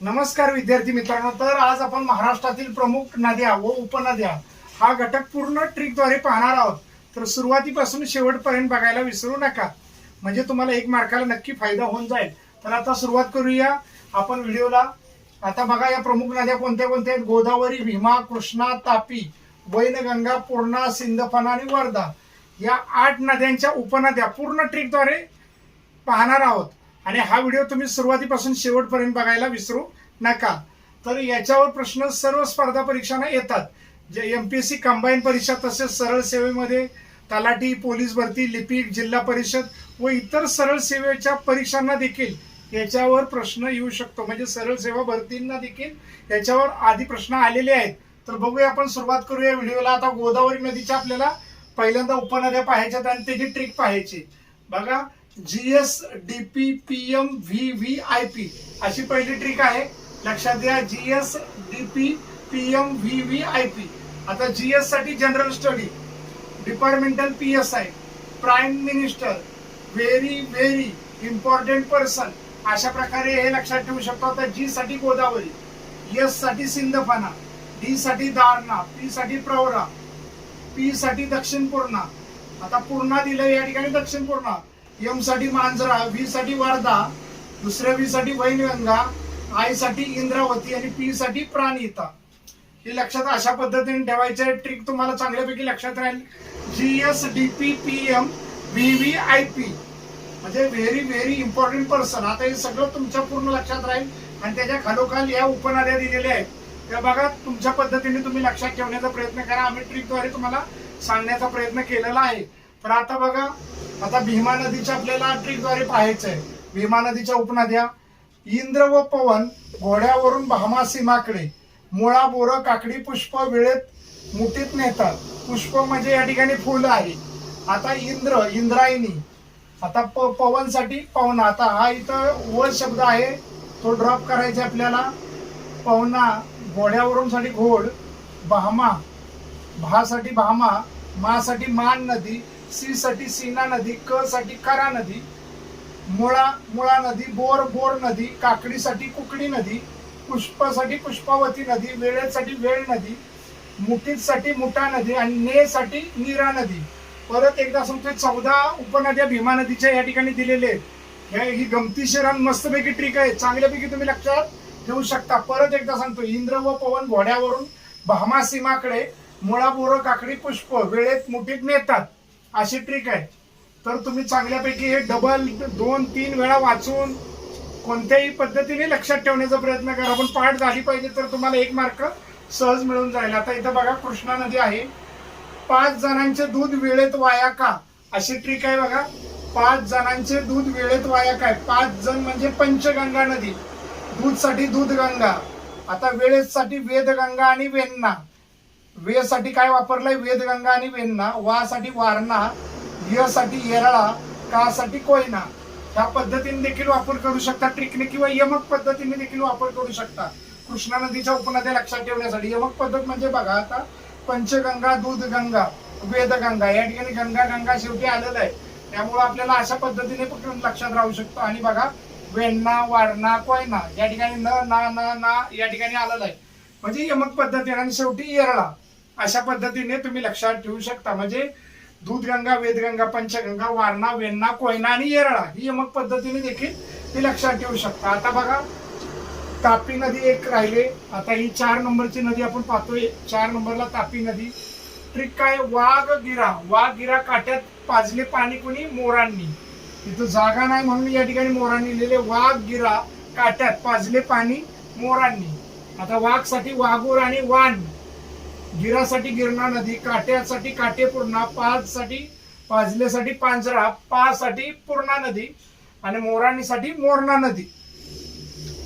नमस्कार विद्यार्थी मित्रांनो तर आज आपण महाराष्ट्रातील प्रमुख नद्या व उपनद्या हा घटक पूर्ण ट्रिकद्वारे पाहणार आहोत. तर सुरुवातीपासून शेवटपर्यंत बघायला विसरू नका. म्हणजे तुम्हाला एक मार्काला नक्की फायदा होऊन जाईल. तर आता सुरुवात करूया. आपण व्हिडिओला आता बघा या प्रमुख नद्या कोणत्या कोणत्या आहेत? गोदावरी भीमा कृष्णा तापी वैनगंगा पूर्णा सिंदफणा आणि वर्धा. या आठ नद्यांच्या उपनद्या पूर्ण ट्रिकद्वारे पाहणार आहोत. आणि हा व्हिडिओ तुम्ही सुरुवातीपासून शेवटपर्यंत बघायला विसरू नका. तर याच्यावर प्रश्न सर्व स्पर्धा परीक्षांना येतात. जे M P S C combine परीक्षा तसेच सरळ सेवेमध्ये तलाठी पोलीस भरती लिपिक जिल्हा परिषद व इतर सरळ सेवेच्या परीक्षांना देखील याच्यावर प्रश्न येऊ शकतो. म्हणजे सरळ सेवा भरतींना देखील याच्यावर आधी प्रश्न आलेले आहेत. तर बघूया आपण सुरुवात करूया व्हिडिओला. आता गोदावरी नदीच्या आपल्याला पहिल्यांदा उपनद्या पाहायच्यात आणि त्याची ट्रिक पाहायची. बघा GS DP PM V V I P अशी पहिली ट्रिक आहे. लक्षात द्या GS DP PM V V I P आता जीएससाठी general study departmental P S I prime minister very very important person अशा प्रकारे हे लक्षात ठेवू शकतो. आता जी साठी गोदावरी. एससाठी सिंदफणा डी साठी दारणा पी साठी प्रवरा पी साठी दक्षिण पूर्णा. आता पूर्णा दिलं या ठिकाणी दक्षिण पूर्णा. एमसाठी मांजरा व्ही साठी वर्धा दुसऱ्या व्ही साठी वैनगंगा आयसाठी इंद्रावती आणि पी साठी प्राणिता. हे लक्षात अशा पद्धतीने ठेवायचे ट्रिक तुम्हाला चांगल्यापैकी लक्षात राहील. G S D P P M V V I P म्हणजे व्हेरी व्हेरी इम्पॉर्टंट पर्सन आता हे सगळं तुमच्या पूर्ण लक्षात राहील. आणि त्याच्या खालोखाल या उपनद्या दिलेल्या आहेत. त्या बघा तुमच्या पद्धतीने तुम्ही लक्षात ठेवण्याचा प्रयत्न करा. आम्ही ट्रिकद्वारे तुम्हाला सांगण्याचा प्रयत्न केलेला आहे. तर आता बघा आता भीमा नदीच्या आपल्याला ट्रिकद्वारे पाहायचं आहे भीमा नदीच्या उपनद्या इंद्र व पवन घोड्यावरून भामा सीमाकडे. मुळा बोर काकडी पुष्प वेळेत मुठीत नेतात. पुष्प म्हणजे या ठिकाणी फुल आहे. आता इंद्र इंद्रायणी. आता प पवनसाठी पवना. आता हा इथं व शब्द आहे. तो ड्रॉप करायचा आपल्याला. पवना घोड्यावरून साठी घोड. भामा भासाठी भामा मासाठी मान नदी. सी साठी सीना नदी क साठी करा नदी मुळा मुळा नदी बोर बोर नदी काकडीसाठी कुकडी नदी पुष्पासाठी पुष्पावती नदी वेळेसाठी वेळ नदी मुठीसाठी मुठा नदी आणि नेसाठी नीरा नदी. परत एकदा सांगतोय चौदा उपनद्या भीमा नदीच्या या ठिकाणी दिलेले आहेत. या- ही गमतीशीर आणि मस्तपैकी ट्रिक आहे. चांगल्यापैकी तुम्ही लक्षात ठेवू शकता. परत एकदा सांगतो इंद्र व पवन घोड्यावरून भामा सीमाकडे मुळा बोर काकडी पुष्प वेळेत मुठीत नेतात. अशी ट्रिक आहे. तर तुम्ही चांगल्यापैकी हे डबल दोन तीन वेळा वाचून कोणत्याही पद्धतीने लक्षात ठेवण्याचा प्रयत्न करा. पण पाठ झाली पाहिजे तर तुम्हाला एक मार्क सहज मिळून जाईल. आता इथं बघा कृष्णा नदी आहे. पाच जणांचे दूध वेळेत वाया का? अशी ट्रिक आहे बघा. पाच जणांचे दूध वेळेत वाया काय? पाच जण म्हणजे पंचगंगा नदी. दूधसाठी दूधगंगा. दूध गंगा आता वेळेसाठी वेदगंगा आणि वेन्ना. वेसाठी काय वापरलंय? वेदगंगा आणि वेन्ना. वासाठी वारणा यसाठी येरळा कासाठी कोयना. ह्या पद्धतीने देखील वापर करू शकता. ट्रिकने किंवा यमक पद्धतीने देखील वापर करू शकता. कृष्णा नदीच्या उपनद्या लक्षात ठेवण्यासाठी. यमक पद्धत म्हणजे बघा आता पंचगंगा दूधगंगा वेदगंगा. या ठिकाणी गंगा गंगा शेवटी आलेलं आहे. त्यामुळे आपल्याला अशा पद्धतीने पण लक्षात राहू शकतो. आणि बघा वेण्णा वारणा कोयना. या ठिकाणी न ना ना ना या ठिकाणी आलेलं आहे. म्हणजे यमक पद्धतीने. आणि शेवटी येरळा. अशा पद्धतीने तुम्ही लक्षात ठेवू शकता. म्हणजे दूधगंगा वेदगंगा पंचगंगा वारणा वेण्णा कोयना आणि येरळा ही यमक पद्धतीने देखील ती लक्षात ठेवू शकता. आता बघा तापी नदी एक राहिले. आता ही चार नंबरची नदी आपण पाहतोय. चार नंबरला तापी नदी. ट्रिक काय? वाघ गिरा. वाघ गिरा काट्यात पाजले पाणी कोणी? मोरांनी. तिथं जागा नाही म्हणून या ठिकाणी मोरांनी लिहिले. वाघ गिरा काट्यात पाजले पाणी मोरांनी. आता वाघसाठी वाघूर आणि वाण गिरासाठी गिरणा नदी काट्यासाठी काटेपूर्णा पाच साठी पाजल्यासाठी पांजरा पा साठी पूर्णा नदी आणि मोराणीसाठी मोरणा नदी.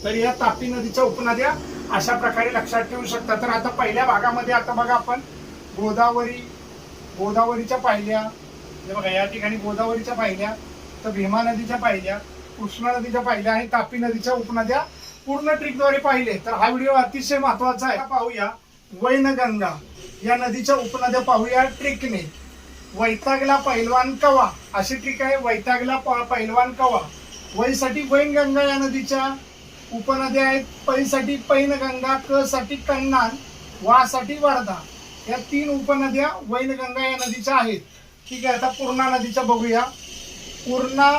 तर या तापी नदीच्या उपनद्या अशा प्रकारे लक्षात ठेवू शकता. तर आता पहिल्या भागामध्ये आता बघा आपण गोदावरी गोदावरीच्या पाहिल्या बघा या ठिकाणी गोदावरीच्या पाहिल्या तर भीमा नदीच्या पाहिल्या कृष्णा नदीच्या पाहिल्या आणि तापी नदीच्या उपनद्या पूर्ण ट्रिकद्वारे पाहिले तर हा व्हिडिओ अतिशय महत्त्वाचा आहे. पाहूया वैनगंगा या नदीच्या उपनद्या पाहूया ट्रिकने. वैतागला पैलवान कवा? अशी ट्रिक आहे वैतागला प- पैलवान कवा? वैसाठी वैनगंगा या नदीच्या उपनद्या आहेत. पैसाठी पैनगंगा क साठी कन्नान वासाठी वर्धा. या तीन उपनद्या वैनगंगा या नदीच्या आहेत. ठीक आहे आता पूर्णा नदीच्या बघूया. पूर्णा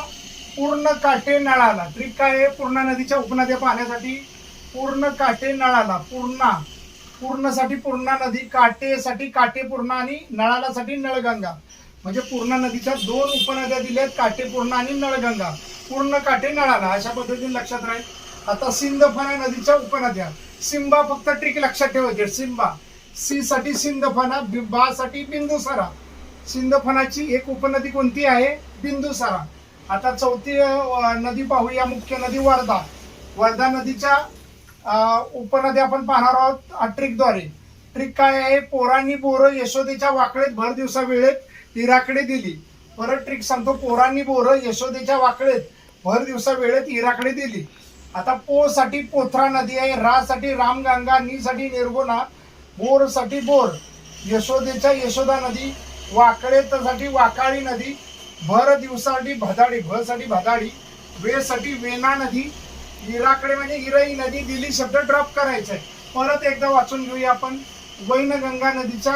पूर्ण काटे नळाला. ट्रिक काय आहे? पूर्णा नदीच्या उपनद्या पाहण्यासाठी पूर्ण काटे नळाला. पूर्णा. पूर्णसाठी पूर्णा नदी काटेसाठी काटे पूर्णा आणि नळालासाठी नळगंगा. म्हणजे पूर्णा नदीच्या दोन उपनद्या दिल्यात काटे पूर्णा आणि नळगंगा. पूर्ण काटे नळाला अशा पद्धतीने लक्षात राहील. आता सिंदफणा नदीच्या उपनद्या. सिंबा फक्त ट्रिक लक्षात ठेवायचे. सिंबा. सी साठी सिंदफणा बि- बा साठी बिंदुसारा. सिंदफणाची एक उपनदी कोणती आहे? बिंदुसारा. आता चौथी नदी पाहूया मुख्य नदी वर्धा. वर्धा नदीच्या उपनदी उपनद्या आपण पाहणार आहोत ट्रिकद्वारे. ट्रिक काय आहे? पोरांनी बोरं यशोदेच्या वाकळेत भर दिवसा वेळेत इराकडे दिली. परत ट्रिक सांगतो. पोरांनी बोरं यशोदेच्या वाकळेत भर दिवसा वेळेत इराकडे दिली. आता पो साठी पोथरा नदी आहे. रा साठी रामगंगा नी साठी निर्गुणा बोरसाठी बोर. यशोदेच्या यशोदा नदी वाकळेतसाठी वाकाळी नदी भर दिवसासाठी भदाडी भसाठी भदाडी वेसाठी वेणा नदी हिराकडे म्हणजे हिराई नदी दिली शब्द ड्रॉप करायचा आहे परत एकदा वाचून घेऊया आपण. वैनगंगा नदीच्या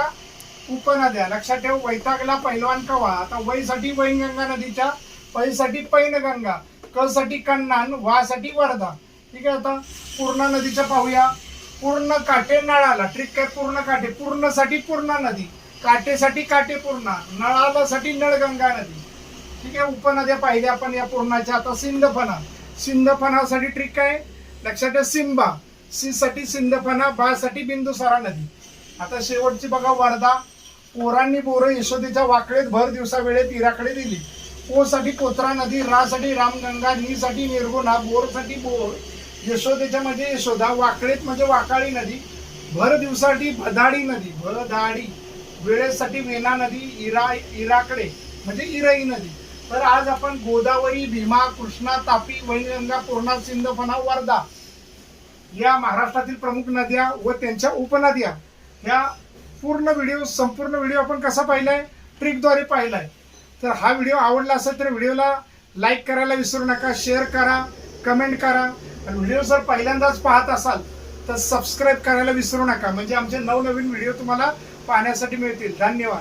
उपनद्या. लक्षात ठेव वैतागला पैलवान कवा? आता वैसाठी वैनगंगा नदीच्या पैसाठी पैनगंगा कसाठी कन्नान वासाठी वर्धा. ठीक आहे आता पूर्णा नदीच्या पाहूया. पूर्ण काटे नळाला. ट्रिक काय? पूर्ण काटे. पूर्णसाठी पूर्णा नदी. काटेसाठी काटे पूर्णा. नळालासाठी नळगंगा नदी. ठीक आहे? उपनद्या पाहिल्या आपण या पूर्णाच्या. आता सिंधफणा. सिंधफणासाठी ट्रिक काय? लक्षात ठेवा सिंबा. सी साठी सिंधफणा बा साठी बिंदुसारा नदी. आता शेवटची बघा वर्धा. पोरांनी बोरं यशोदेच्या वाकळेत भर दिवसा वेळेत इराकडे दिली. ओ साठी कोत्रा नदी रा साठी रामगंगा नी साठी निर्गुणा बोरसाठी बोर. यशोदेच्या म्हणजे यशोदा वाकळेत म्हणजे वाकाळी नदी. भर दिवसाठी भदाडी नदी भदाडी. वेळेसाठी वेणा नदी इरा इराकडे म्हणजे इराई नदी. तर आज आपण गोदावरी भीमा कृष्णा तापी वैनगंगा पूर्णा सिंधफणा वर्धा या महाराष्ट्रातील प्रमुख नद्या व त्यांच्या उपनद्या ह्या पूर्ण व्हिडिओ संपूर्ण व्हिडिओ आपण कसा पाहिलाय? ट्रिकद्वारे पाहिलाय. तर हा व्हिडिओ आवडला असेल तर व्हिडिओला लाईक करायला विसरू नका शेअर करा कमेंट करा. आणि व्हिडिओ जर पहिल्यांदाच पाहत असाल तर सबस्क्राईब करायला विसरू नका. म्हणजे आमचे नवनवीन व्हिडिओ तुम्हाला पाहण्यासाठी मिळतील. धन्यवाद.